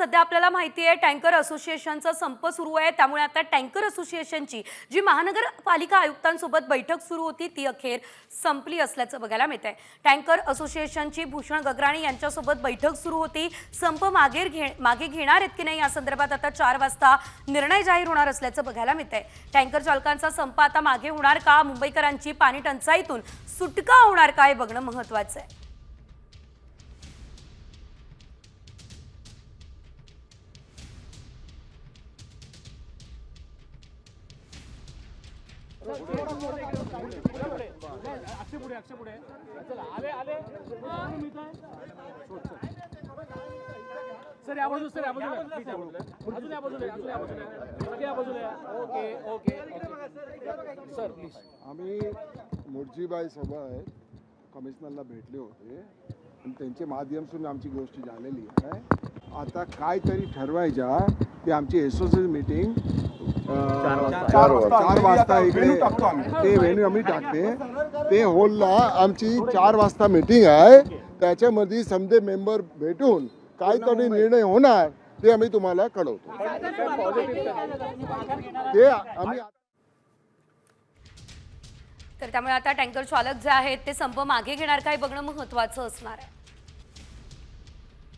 सध्या आपल्याला माहिती आहे टँकर असोसिएशनचा संप सुरू आहे. त्यामुळे आता टँकर असोसिएशनची जी महानगरपालिका आयुक्तांसोबत बैठक सुरू होती ती अखेर संपली असल्याचं बघायला मिळत आहे टँकर असोसिएशनची भूषण गगराणी यांच्यासोबत बैठक सुरू होती. संप मागे घे मागे घेणार आहेत की नाही या संदर्भात आता चार वाजता निर्णय जाहीर होणार असल्याचं बघायला मिळत आहे टँकर चालकांचा संप आता मागे होणार का? मुंबईकरांची पाणी टंचाईतून सुटका होणार का? हे बघणं महत्वाचं आहे. सर या बाजूला सर या बाजू Please या बाजूला. अजून या बाजूला अजून या बाजूला सगळे या बाजूला ओके ओके सर प्लीज आम्ही मुळजीबाई सोबत कमिशनरला भेटले होते. आणि त्यांच्या माध्यमातून आमची गोष्ट झालेली आहे. आता काहीतरी ठरवायच्या. ते आमची एसोसिएशन मीटिंग चार चार वाजता. इकडे ते व्हेन्यू आम्ही टाकते. ते हॉलला आमची चार वाजता मीटिंग आहे. त्याच्यामध्ये समजे मेंबर भेटून काहीतरी निर्णय होणार ते आम्ही तुम्हाला कळवतो. ते आम्ही तर त्यामुळे आता टँकर चालक जे आहेत ते संप मागे घेणार काय बघणं महत्वाचं असणार आहे.